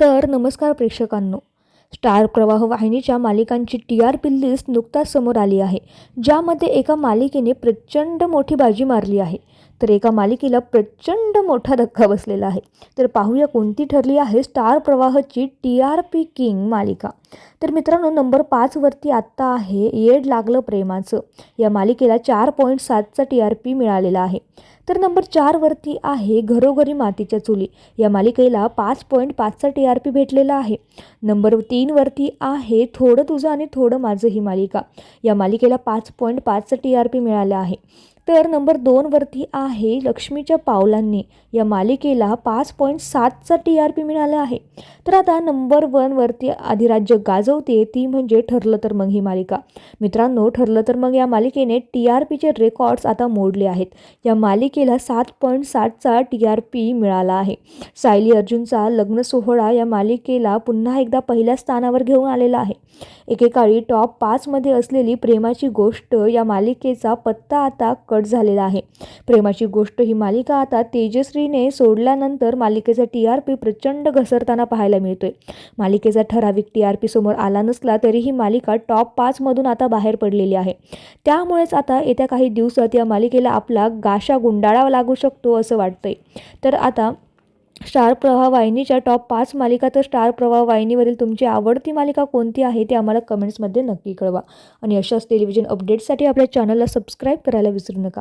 तर नमस्कार प्रेक्षकांनो. स्टार प्रवाह वाहिनीच्या मालिकांची टी आर पी लिस्ट नुकताच समोर आली आहे. ज्यामध्ये एका मालिकेने प्रचंड मोठी बाजी मारली आहे. तर एका मालिकेला प्रचंड मोठा धक्का बसलेला आहे. तर पाहूया कोणती ठरली आहे स्टार प्रवाहची टी आर पी किंग मालिका. तर मित्रांनो नंबर पाचवरती आत्ता आहे येड लागलं प्रेमाचं. या मालिकेला चार पॉईंट सातचा टी आर पी मिळालेला आहे. तर नंबर चारवरती आहे घरोघरी मातीच्या चुली. या मालिकेला पाच पॉईंट पाचचा टी आर पी भेटलेला आहे. नंबर तीनवरती आहे थोडं तुझं आणि थोडं माझं ही मालिका. या मालिकेला पाच पॉईंट पाचचा टी आर पी मिळाला आहे. तर नंबर दोनवरती आहे लक्ष्मीच्या पावलांनी. या मालिकेला पाच पॉईंट सातचा टी आर पी मिळाला आहे. तर आता नंबर वनवरती अधिराज्य गाजवते ती म्हणजे ठरलं तर मग ही मालिका. मित्रांनो ठरलं तर मग या मालिकेने टी आर पीचे रेकॉर्ड्स आता मोडले आहेत. या मालिकेला सात पॉईंट सातचा टी आर पी मिळाला आहे. सायली अर्जुनचा लग्न सोहळा या मालिकेला पुन्हा एकदा पहिल्या स्थानावर घेऊन आलेला आहे. एकेकाळी टॉप पाचमध्ये असलेली प्रेमाची गोष्ट या मालिकेचा पत्ता आता कट झालेला आहे. प्रेमाची गोष्ट ही मालिका आता तेजश्रीने सोडल्यानंतर मालिकेचा टी आर पी प्रचंड घसरताना पाहायला मिळतोय. मालिकेचा ठराविक टी आर पी समोर आला नसला तरी ही मालिका टॉप पाचमधून आता बाहेर पडलेली आहे. त्यामुळेच आता येत्या काही दिवसात या मालिकेला आपला गाशा गुंडाळावा लागू शकतो असं वाटतंय. तर आता स्टार प्रवाह वाहिनीच्या टॉप पाच मालिका. तर स्टार प्रवाह वाहिनीवरील तुमची आवडती मालिका कोणती आहे ते आम्हाला कमेंट्समध्ये नक्की कळवा. आणि अशाच टेलिव्हिजन अपडेट्ससाठी आपल्या चॅनलला सबस्क्राईब करायला विसरू नका.